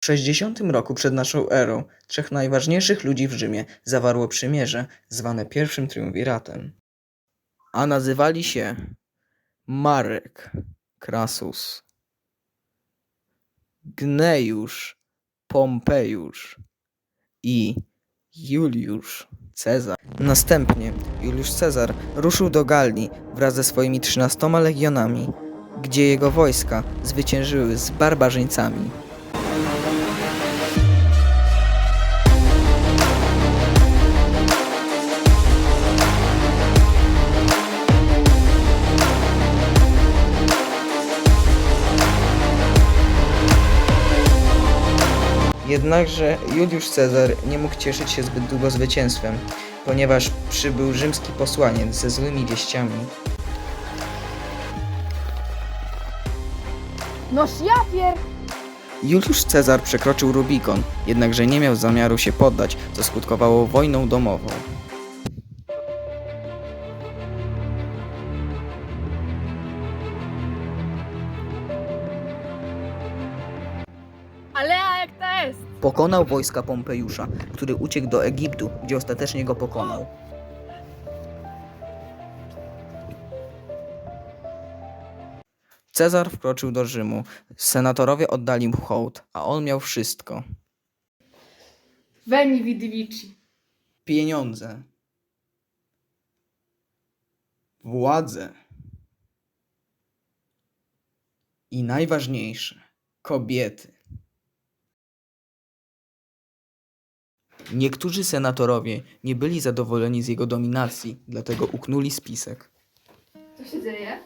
W 60 roku przed naszą erą trzech najważniejszych ludzi w Rzymie zawarło przymierze, zwane pierwszym triumviratem. A nazywali się Marek, Krasus, Gnejusz, Pompejusz i Juliusz Cezar. Następnie Juliusz Cezar ruszył do Galii wraz ze swoimi 13 legionami, gdzie jego wojska zwyciężyły z barbarzyńcami. Jednakże Juliusz Cezar nie mógł cieszyć się zbyt długo zwycięstwem, ponieważ przybył rzymski posłaniec ze złymi wieściami. Noż ja. Juliusz Cezar przekroczył Rubikon, jednakże nie miał zamiaru się poddać, co skutkowało wojną domową. Pokonał wojska Pompejusza, który uciekł do Egiptu, gdzie ostatecznie go pokonał. Cezar wkroczył do Rzymu. Senatorowie oddali mu hołd, a on miał wszystko. Veni vidi vici. Pieniądze. Władzę. I najważniejsze kobiety. Niektórzy senatorowie nie byli zadowoleni z jego dominacji, dlatego uknuli spisek. Co się dzieje?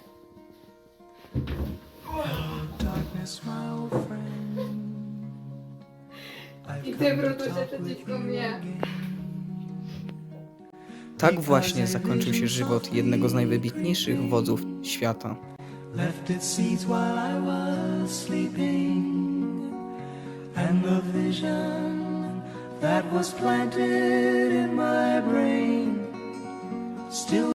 I ty wrócicie przeciwko mnie. Tak właśnie zakończył się żywot jednego z najwybitniejszych wodzów świata. left its seeds while I was sleeping, and the vision that was planted in my brain. Still